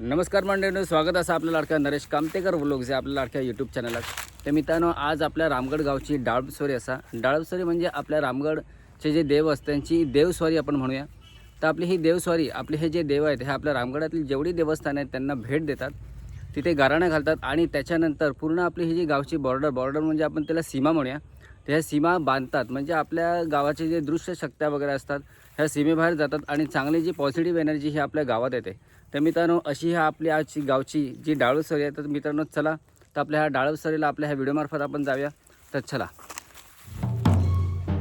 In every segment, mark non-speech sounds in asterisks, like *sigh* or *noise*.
नमस्कार मंडळींनो स्वागत असं आपल्या लाडक्या नरेश कामतेकर व्लॉग जे आपल्या लाडक्या यूट्यूब चॅनलात तर मित्रांनो आज आपल्या रामगड गावची डाळबस्वरी असा. डाळबस्वरी म्हणजे आपल्या रामगडचे जे देव असतात त्यांची देवस्वारी आपण म्हणूया. तर आपली ही देवस्वारी आपले हे जे देव आहेत हे आपल्या रामगडातील जेवढी देवस्थानं आहेत त्यांना भेट देतात. तिथे गाराणं घालतात आणि त्याच्यानंतर पूर्ण आपली ही जी गावची बॉर्डर बॉर्डर म्हणजे आपण त्याला सीमा म्हणूया. तर ह्या सीमा बांधतात म्हणजे आपल्या गावाचे जे दृश्य शक्त्या वगैरे असतात ह्या सीमेबाहेर जातात आणि चांगली जी पॉझिटिव्ह एनर्जी ही आपल्या गावात येते. तर मित्रांनो अशी ह्या आपली आजची गावची जी डाळूसरी आहे तर मित्रांनो चला. तर आपल्या ह्या डाळूसरीला आपल्या ह्या व्हिडिओमार्फत आपण जाऊया. तर चला.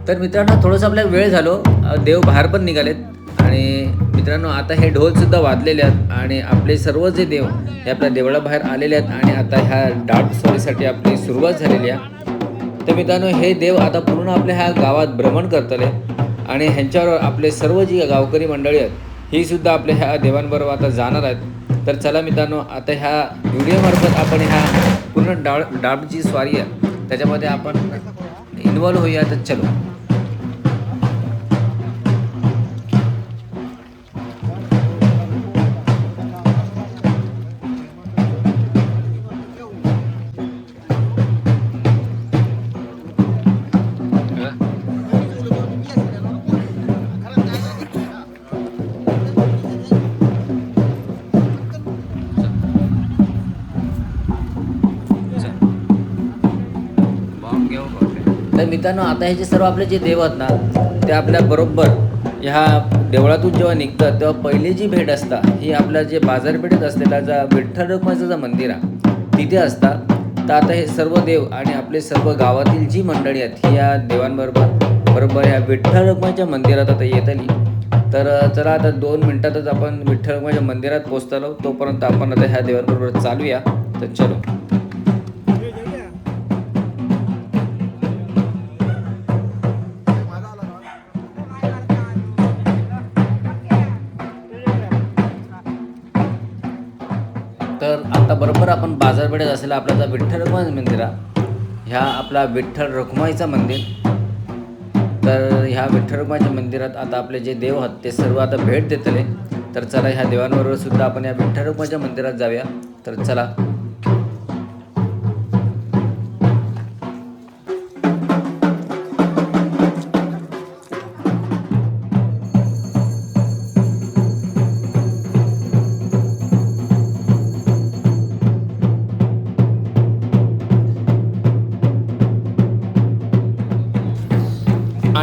तर मित्रांनो थोडंसं आपल्याला वेळ झालो. देव बाहेर पण निघालेत. आणि मित्रांनो आता हे ढोलसुद्धा वाजलेले आहेत. आणि आपले सर्व जे देव हे आपल्या देवळाबाहेर आलेले आहेत. आणि आता ह्या डाळ आपली सुरुवात झालेली आहे. तर मित्रांनो हे देव आता पूर्ण आपल्या ह्या गावात भ्रमण करतले. आणि ह्यांच्यावर आपले सर्व जी गावकरी मंडळी आहेत हे सुद्धा आपल्या ह्या देवांबरोबर आता जाणार आहेत. तर चला मित्रांनो आता ह्या व्हिडिओमार्फत आपण ह्या पूर्ण डाळ डाळची स्वारी आहे. त्याच्यामध्ये आपण इन्वॉल्व होऊया तर चलो. तर मित्रांनो आता हे जे सर्व आपले जे देव आहेत ना ते आपल्या बरोबर ह्या देवळातून जेव्हा निघतात तेव्हा पहिली जी भेट असता ही आपल्या जे बाजारपेठेत असलेला जा विठ्ठल रुक्माचं जे मंदिर आहे तिथे असतात तर आता हे सर्व देव आणि आपले सर्व गावातील जी मंडळी आहेत ही या देवांबरोबर बरोबर ह्या विठ्ठल रुक्माच्या मंदिरात आता येतली तर चला आता दोन मिनटातच आपण विठ्ठल रुक्माच्या मंदिरात पोहोचतलो तोपर्यंत आपण आता ह्या देवांबरोबर चालूया. तर चलो. तर आता बरोबर आपण बाजारपेठेत असलेला आपला जो विठ्ठल रखुमाई मंदिर आहे ह्या आपला विठ्ठल रखुमाईचा मंदिर. तर ह्या विठ्ठल रखुमाईच्या मंदिरात आता आपले जे देव आहेत ते सर्व आता भेट देतले. तर चला ह्या देवांबरोबर सुद्धा आपण या विठ्ठल रखुमाईच्या मंदिरात जाऊया. तर चला.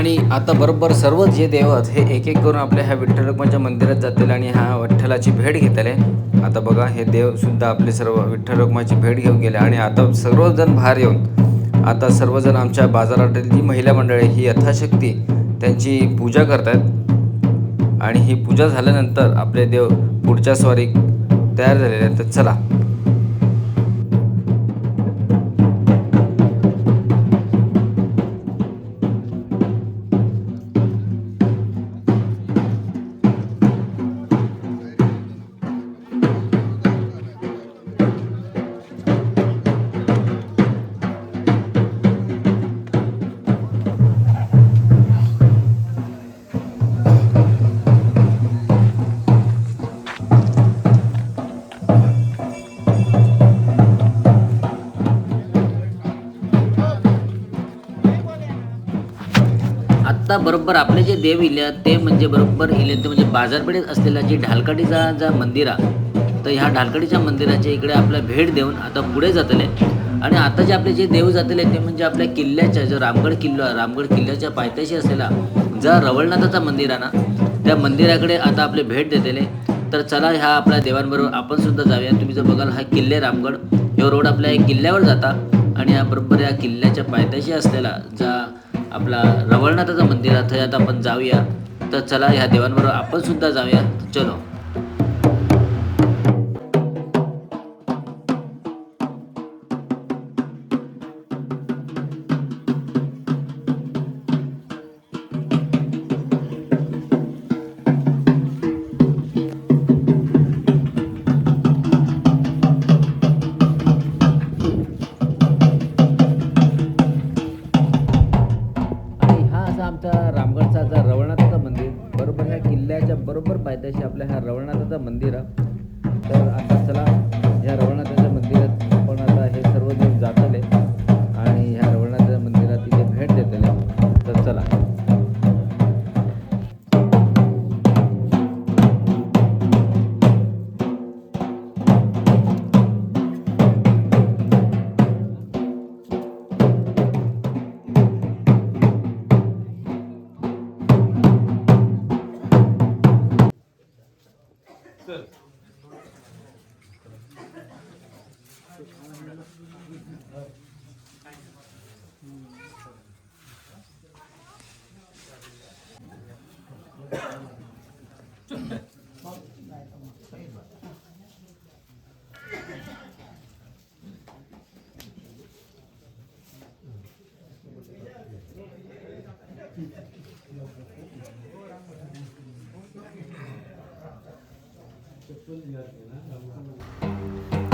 आणि आता बरोबर सर्व जे देवत हे एक एक करून आपल्या ह्या विठ्ठल मंदिरात जातील आणि ह्या विठ्ठलाची भेट घेतले आता बघा हे देव सुद्धा आपले सर्व विठ्ठल भेट घेऊन गेले आणि आता सर्वजण बाहेर येऊन आता सर्वजण आमच्या बाजारातील जी महिला मंडळी ही यथाशक्ती त्यांची पूजा करतात आणि ही पूजा झाल्यानंतर आपले देव पुढच्या स्वारी तयार झालेले आहेत. तर चला आत्ता बरोबर आपले जे देव इले आहेत ते म्हणजे बरोबर इले ते म्हणजे बाजारपेठेत असलेला जे ढालकाठीचा जा मंदिर आहे तर ह्या ढालकाठीच्या मंदिराच्या इकडे आपल्या भेट देऊन आता पुढे जातले. आणि आता जे आपले जे देव जातले ते म्हणजे आपल्या किल्ल्याच्या जो रामगड किल्ला रामगड किल्ल्याच्या पायथ्याशी असलेला जा रवळनाथाचा मंदिर आहे ना त्या मंदिराकडे आता आपले भेट देतेले. तर चला ह्या आपल्या देवांबरोबर आपण सुद्धा जाऊया. तुम्ही जर बघाल हा किल्ले रामगड हे रोड आपल्या किल्ल्यावर जाता. आणि या बरोबर या किल्ल्याच्या पायथ्याशी असलेला जा आपला रवळनाथाचं मंदिर आहे आता आपण जाऊया. तर चला ह्या देवांबरोबर आपण सुद्धा जाऊया. चलो.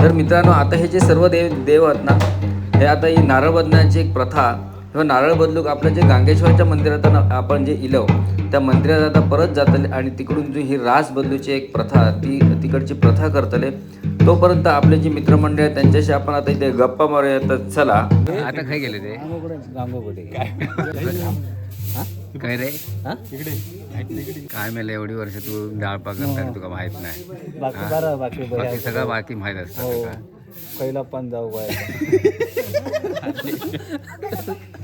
तर मित्रांनो आता हे जे सर्व देव देव आहेत ना हे आता ही नारळ बदलण्याची एक प्रथा किंवा नारळ बदलूक आपलं जे गांगेश्वरच्या मंदिरात ना आपण जे इलो त्या मंदिरात आता परत जातले आणि तिकडून जी ही रास बदलूची एक प्रथा ती तिकडची प्रथा करतले तोपर्यंत आपले जे मित्रमंडळ आहेत त्यांच्याशी आपण आता इथे गप्पा मारूया. तर चला. आता काय गेले ते? काय रे? काय मेलं एवढी वर्ष तू डाळ पाक करताना तुका माहीत नाही. बाकी बरं बाकी बरं बाकी सगळं बाकी माहीत असतं हो. पहिला पण जाऊ बाय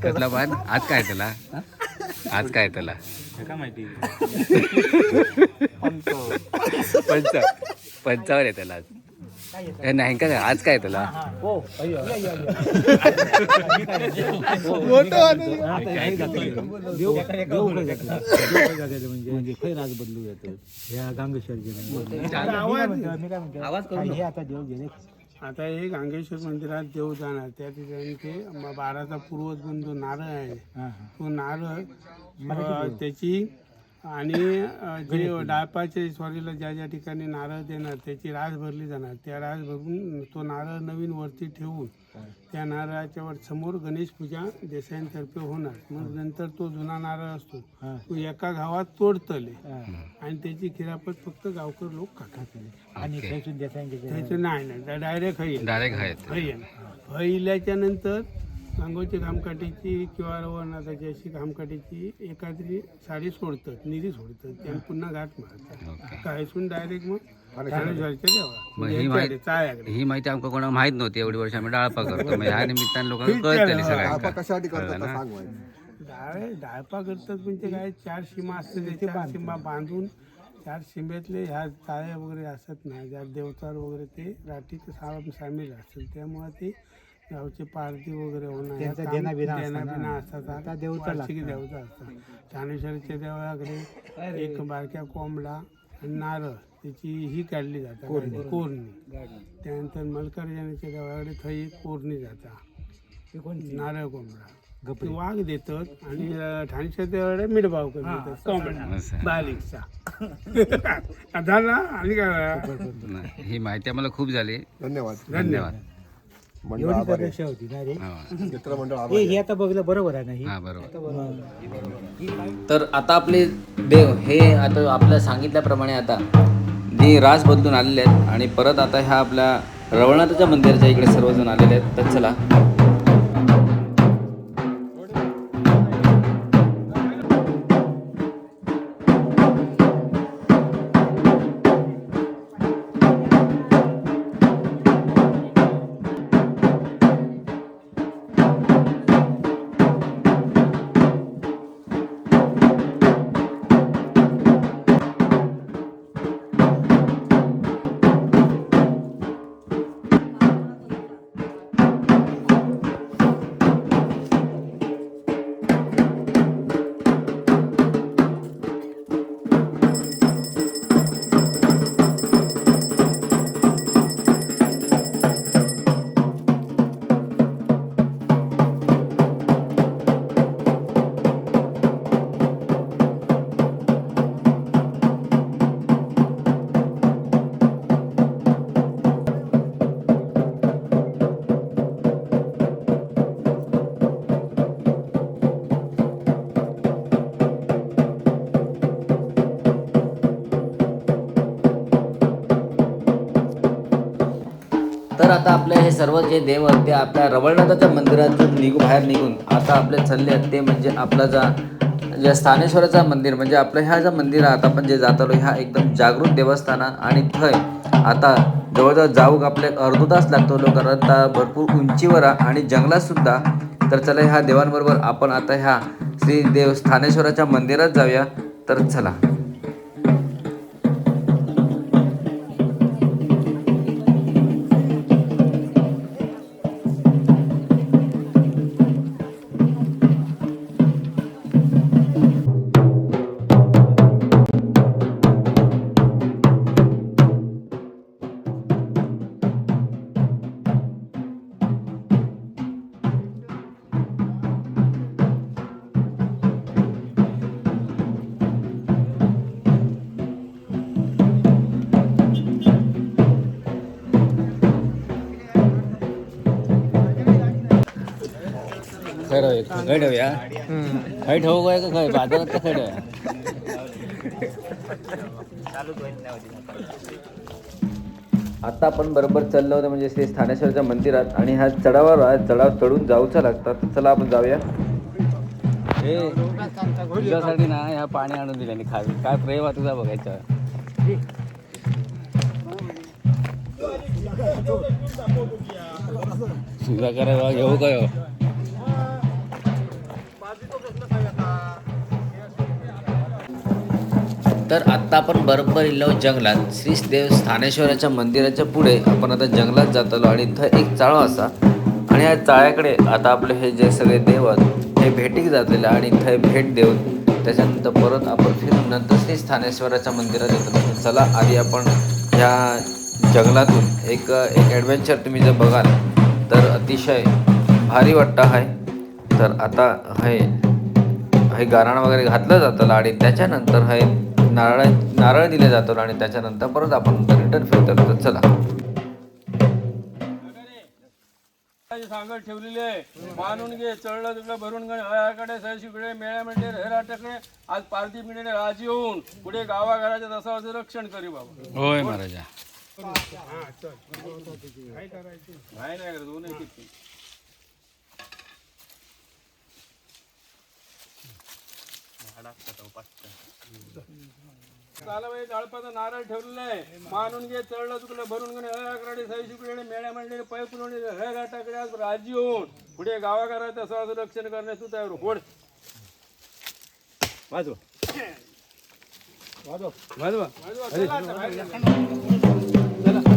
कसला पान आज काय त्याला? आज काय त्याला? काय माहिती? पंच. पंचावर आहे त्याला आज. ए, नाही का आज काय त्याला? हो म्हणजे बदलू येतो ह्या गांगेश्वर आवाज करून हे आता देव गेले. आता हे गांगेश्वर मंदिरात देव जाणार. त्या ठिकाणी ते म- बाराचा पूर्वज म्हणून जो नारळ आहे हा, तो नारळ अ, त्याची आणि जे डाळपाचे स्वारीला ज्या ज्या ठिकाणी नारळ देणार त्याची रास भरली जाणार त्या रास भरून तो नारळ नवीन वरती ठेवून त्या नारळाच्या वर समोर गणेश पूजा देसाईंतर्फे होणार. मग नंतर तो जुना नारळ असतो. तो एका गावात तोडतले. आणि त्याची खिरापत फक्त गावकर लोक खातात. आणि त्याचं नाही नाही डायरेक्ट खाई डायरेक्ट आहेत पहिल्याच्या नंतर गांगोची घामकाठीची किंवा रवणाची अशी घामकाठीची एखादी साडी सोडतात निधी सोडतात त्याने पुन्हा घाट मारतात. कायसून डायरेक्ट मग ही माहिती ही माहिती आमका कोणाला माहीत नव्हती एवढी वर्ष आम्ही डाळपा *laughs* करतो. मग ह्या निमित्ताने लोकांना कळतली सगळ्यांना? डाळ डाळपा करतात म्हणजे काय? चार सीमा असतात ते चार सीमा बांधून चार सीमेतले ह्या चाळ्या वगैरे असत नाही ज्या देवतार वगैरे ते राठीत सामील असतात. त्यामुळे ते गावचे पारधी वगैरे होणार त्यांचा काम- देणाबिना असतो ना. देणाबिना असतात आता देवता वार्षिक देवता असतात. ठाणेश्वरच्या देवाकडे एक बारक्या कोंबडा आणि नारळ त्याची ही काढली जातात. कोरणी. त्यानंतर मल्कार्जुनाच्या देवाकडे थंय एक कोरणी जाता? नारळ कोंबडा. ते वाघ देतात आणि ठाणेश्वर देवाकडे मिठभाव करून देतात. कोंबडा. बारीकचा ना *laughs* आणि काय? नाही, ही माहिती आम्हाला खूप झाली. धन्यवाद. धन्यवाद. एवढीच अपेक्षा होती ना रे? हा. *laughs* मित्रमंडळ हे हे आता बघलं बरोबर आहे ना हे? हा बरोबर. मग तर आता आपले देव हे आता आपल्या सांगितल्याप्रमाणे आता जे रास बदलून आलेले आहेत आणि परत आता ह्या आपल्या रवळनाथाच्या मंदिराच्या इकडे सर्वजण आलेले आहेत. तर चला. आता आपले हे सर्व जे देव आहेत ते आपल्या रवळनाथाच्या मंदिरातून निघू बाहेर निघून आता आपले चालले आहेत. ते म्हणजे आपला जा जे स्थानेश्वराचा मंदिर म्हणजे आपलं ह्या ज्या मंदिरात आपण जे जातो आलो ह्या एकदम जागृत देवस्थान आणि थंय आता जवळजवळ जाऊक आपले अर्धो तास लागतो कारण आता भरपूर उंचीवर आहे आणि जंगलातसुद्धा तर चला ह्या देवांबरोबर आपण आता ह्या श्री देव स्थानेश्वराच्या मंदिरात जाऊया. तर चला. खय ठेवूया खय ठेवू काय का खय बाजारात का खय ठेवूया आता आपण बरोबर चाललो होतो म्हणजे श्री स्थानेश्वरच्या मंदिरात. आणि ह्या चढावर चढाव चढून जाऊचा लागतात. तर चला आपण जाऊया. हे तुझ्यासाठी ना ह्या पाणी आणून दिल्याने खावी काय प्रेम आहे तुझा बघायचा. तुझा करा बा, घेऊ काय तर आत्ता आपण बरोबर इल्लो जंगलात श्री देव स्थानेश्वराच्या मंदिराच्या पुढे आपण आता जंगलात जात आलो आणि इथं एक चाळो असा. आणि या चाळ्याकडे आता आपले हे जे सगळे देव आहेत हे भेटीक जातले आणि इथं भेट देऊन त्याच्यानंतर परत आपण फिरून नंतर श्री स्थानेश्वराच्या मंदिरात येतो. चला आधी आपण ह्या जंगलातून एक एक ॲडव्हेंचर तुम्ही जर बघाल तर अतिशय भारी वाटतं आहे. तर आता हे हे गाराण वगैरे घातलं जातं आणि त्याच्यानंतर हे नारळ नारळ दिले जातं आणि त्याच्यानंतर परत आपण रिटर्न फिरतो तर चला. सांगत ठेवलेली आहे. मानून घे चढलं तिकडे भरून घे. हयाकडे सहिकडे मेळ्या म्हणजे हेराटकडे आज पार्टी पिढीने राजी होऊन पुढे गावाघराच्या दसावाचं रक्षण करी बाबा. होय महाराजा. काय करायचं नाही नाही करत दोन किती चाला बाई डाळपाचा नारळ ठेवलेला आहे. मानून घे चढलं तुकडे भरून घे हयाकडे सहिकडे मेळ्या म्हणजे पै पुलवणे हयाटाकडे आज राजी होऊन पुढे गावाघराच्या दसावाचं रक्षण करण्यास तू तयार हो. होड वाजवा. वाजवा. वाजवा. चला आता बाहेर चला.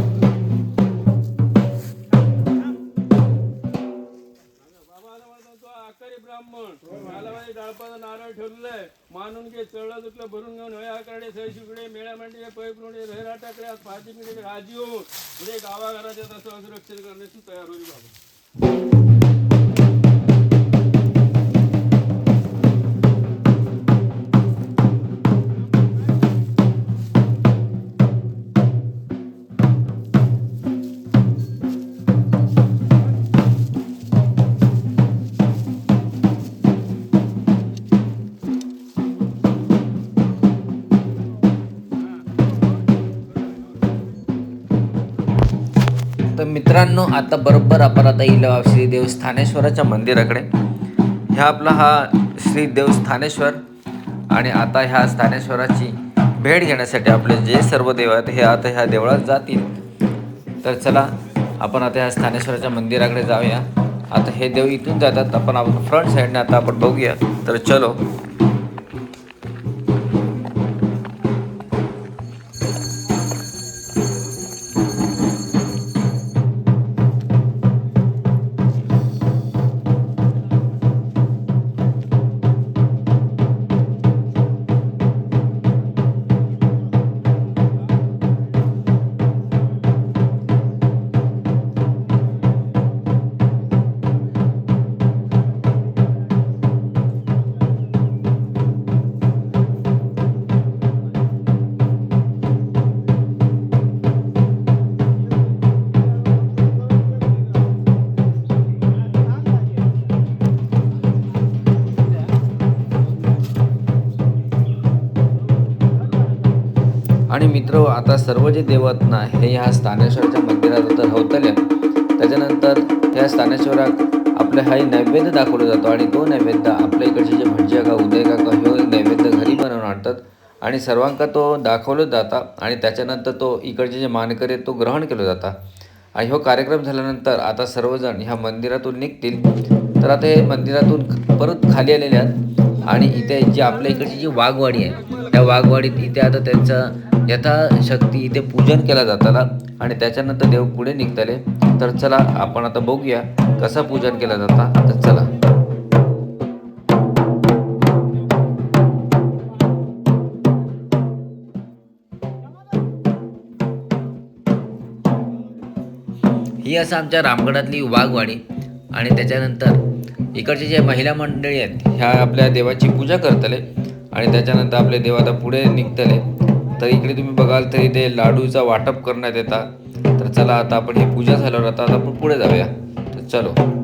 ब्राह्मण. मला माझे डाळपाचं नारळ ठेवलेलं आहे मानून घे चढलं दुखलं भरून घेऊन हया करडे सही मेळ्या मांडीचे पै पुरवणे रहिराटाकडे आज पाठी पिढे राजी होऊन. पुढे गावाघराच्या तसं असुरक्षित करण्याची तयार होईल बाबा. मित्रांनो आता बरोबर आपण आता येईल श्रीदेव श्री स्थानेश्वराच्या मंदिराकडे. ह्या आपला हा श्रीदेव स्थानेश्वर आणि आता ह्या स्थानेश्वराची भेट घेण्यासाठी आपले जे सर्व देव आहेत हे आता ह्या देवळात जातील. तर चला आपण आता ह्या स्थानेश्वराच्या मंदिराकडे जाऊया. आता हे देव इथून जातात आपण आपण फ्रंट साईडने आता आपण बघूया. तर चलो मित्र आता सर्व जे देव हे ह्या स्थानेश्वराच्या मंदिरात आता होतले त्याच्यानंतर त्या स्थानेश्वरात आपले हा नैवेद्य दाखवला जातो आणि तो नैवेद्य आपल्या इकडचे जे भटजी का उदय काका हे नैवेद्य घरी बनवून आणतात. आणि सर्वांका तो दाखवलं जाता आणि त्याच्यानंतर तो इकडचे जे मानकरी आहेत तो ग्रहण केलं जाता. आणि ह्यो कार्यक्रम झाल्यानंतर आता सर्वजण ह्या मंदिरातून निघतील. तर आता हे मंदिरातून परत खाली आलेले आहेत. आणि इथे जी आपल्या इकडची जी वाघवाडी आहे त्या वाघवाडीत इथे आता त्यांचं यथाशक्ती इथे पूजन केला जाताला आणि त्याच्यानंतर देव पुढे निघताले. तर चला आपण आता बघूया कसं पूजन केला जाता. तर चला. ही असं आमच्या रामगडातली वाघवाडी आणि त्याच्यानंतर इकडचे जे महिला मंडळी आहेत ह्या आपल्या देवाची पूजा करतले. आणि त्याच्यानंतर आपले देव आता पुढे निघतले. तर इकडे तुम्ही बघाल तरी ते लाडूचा वाटप करण्यात येतात. तर चला आता आपण ही पूजा झाल्यावर आता आपण पुढे जाऊया. तर चलो.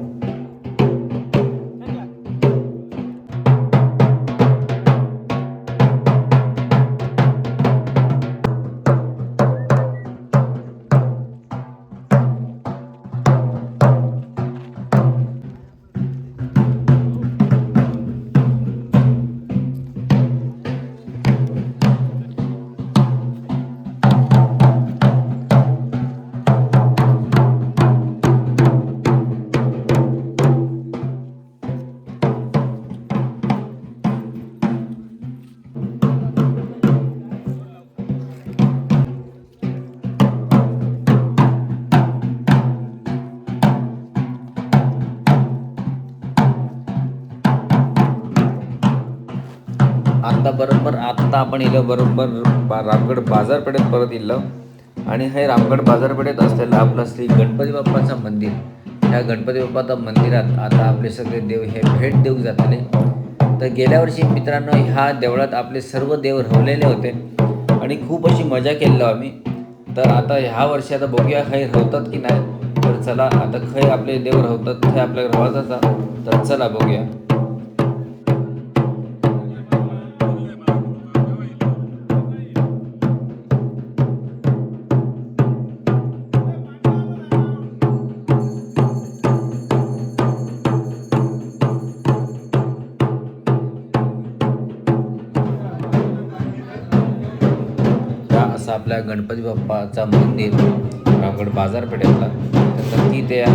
आता बरोबर आत्ता आपण इलं बरोबर बा रामगड बाजारपेठेत परत इल्लो. आणि हे रामगड बाजारपेठेत असलेलं आपलं श्री गणपती बाप्पाचं मंदिर. ह्या गणपती बाप्पाच्या मंदिरात आता आपले सगळे देव हे भेट देऊ जातले. तर गेल्या वर्षी मित्रांनो ह्या देवळात आपले सर्व देव रवलेले होते. आणि खूप अशी मजा केलेलो आम्ही. तर आता ह्या वर्षी आता बघूया काही रवतात की नाही. तर चला आता खय आपले देव रवतात खै आपल्या रवाचा तर चला बघूया. आपल्या गणपती बाप्पाचा मंदिर रामगड बाजारपेठेतला. तर ती त्या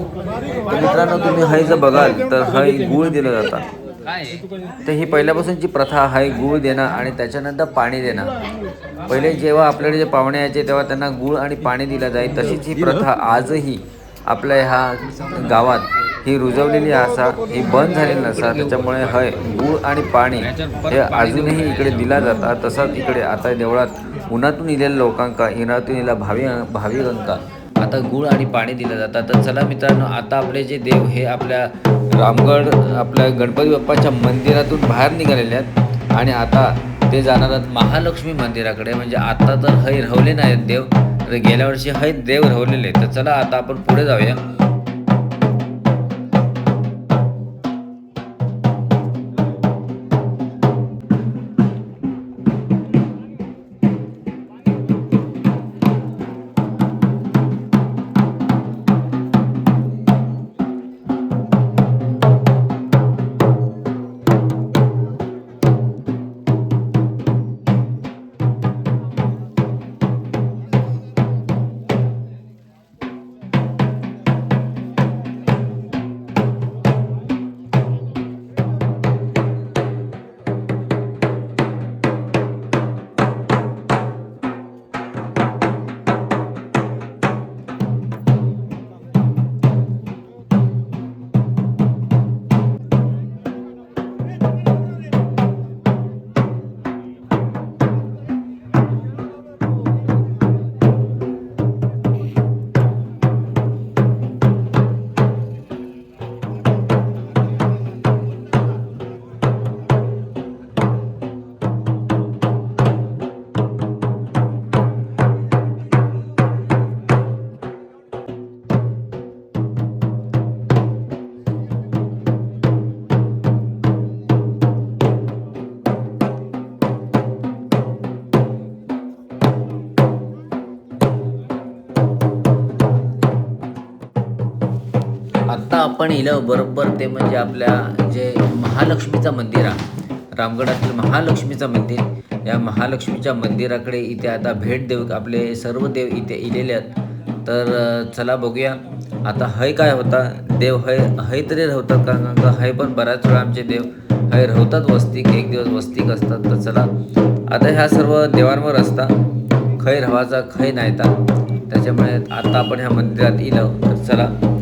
मित्रांनो तुम्ही हय जर बघाल तर हय गुळ दिलं जातं. तर ही पहिल्यापासूनची प्रथा आहे गुळ देणं आणि त्याच्यानंतर पाणी देणं. पहिले जेव्हा आपल्याकडे जे पाहुणे यायचे तेव्हा त्यांना गुळ आणि पाणी दिलं जाईल तशीच ही प्रथा आजही आपल्या ह्या गावात ही रुजवलेली असा ही बंद झालेली नसा. त्याच्यामुळे हय गुळ आणि पाणी हे अजूनही इकडे दिला जातात तसाच इकडे आता देवळात उन्हातून इलेल्या लोकांका इनातून इला भावी भाविकांका आता गुळ आणि पाणी दिलं जातं. तर चला मित्रांनो आता आपले जे देव हे आपल्या रामगड आपल्या गणपती बाप्पाच्या मंदिरातून बाहेर निघालेले आहेत. आणि आता ते जाणार आहेत महालक्ष्मी मंदिराकडे. म्हणजे आता तर हय रवले नाहीत देव. तर गेल्या वर्षी हय देव रवलेले तर चला आता आपण पुढे जाऊया. आत्ता आपण इलं बरोबर ते म्हणजे आपल्या जे महालक्ष्मीचं मंदिर आहे रामगडातील महालक्ष्मीचं मंदिर या महालक्ष्मीच्या मंदिराकडे इथे आता भेट देऊ आपले सर्व देव इथे इलेले आहेत. तर चला बघूया. आता हय काय होता? देव हय हय तरी राहतात कारण का हय पण बऱ्याच वेळा आमचे देव हय राहतात वस्तिक एक दिवस वस्तिक असतात. तर चला. आता ह्या सर्व देवांवर असता. खय राहायचा खय नाहीता. त्याच्यामुळे आता आपण ह्या मंदिरात इलं. तर चला.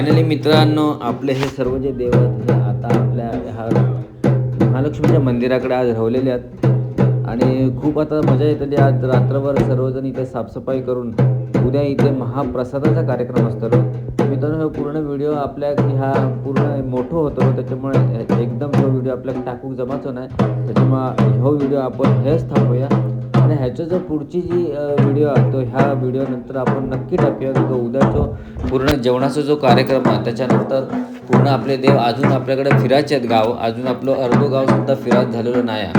फायनली मित्रांनो आपले हे सर्व जे देव आहेत आता आपल्या ह्या महालक्ष्मीच्या मंदिराकडे आज राहिलेले आहेत. आणि खूप आता मजा येतली आज रात्रभर सर्वजण इथे साफसफाई करून उद्या इथे महाप्रसादाचा कार्यक्रम असतो. तर मित्रांनो पूर्ण व्हिडिओ आपल्या ह्या पूर्ण मोठं होतो त्याच्यामुळे हे- एकदम तो व्हिडिओ आपल्याला टाकूक जमाचो नाही. त्याच्यामुळे हो व्हिडिओ आपण हेच थांबूया. ह्याचं जो पुढची जी व्हिडिओ आहे तो ह्या व्हिडिओ नंतर आपण नक्की टाकूया तो उद्याचो पूर्ण जेवणाचा जो कार्यक्रम आहे त्याच्यानंतर पूर्ण आपले देव अजून आपल्याकडे फिरायचे आहेत गाव. अजून आपलं अर्ध गाव सुद्धा फिरायचं झालेलं नाही आहे.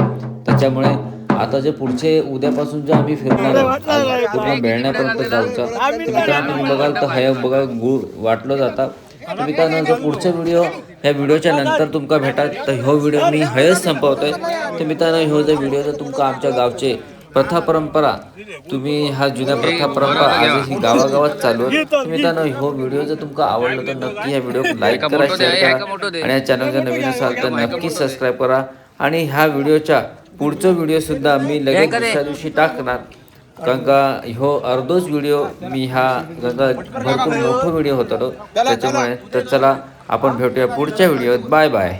त्याच्यामुळे आता जे पुढचे उद्यापासून जे आम्ही फिरणार आहोत, पूर्ण बेळण्यापर्यंत जाऊचा. तर मित्रांनो तुम्ही बघाल तर हय बघा गुळ वाटलं जाता. तर मित्रांनो जो पुढचा व्हिडिओ ह्या व्हिडिओच्या नंतर तुमका भेटा तर ह्यो व्हिडिओ मी हयच संपवतोय. तर मित्रांनो ह्यो जो व्हिडिओ जर तुमका आमच्या गावचे प्रथा परंपरा तुम्ही ह्या जुन्या प्रथा परंपरा आजही गावागावात चालू मित्रांनो ह्यो व्हिडिओ जर तुमका आवडला तर नक्की ह्या व्हिडिओ लाईक करा शेअर करा आणि या चॅनलला नवीन असाल तर नक्की सबस्क्राईब करा. आणि ह्या व्हिडिओच्या पुढचं व्हिडिओ सुद्धा मी लगेच दुसऱ्या दिवशी टाकणार. कारण का ह्यो अर्धोच व्हिडिओ मी कारण का भरपूर मोठं व्हिडिओ होता तो. त्याच्यामुळे तर चला आपण भेटूया पुढच्या व्हिडिओत. Bye bye.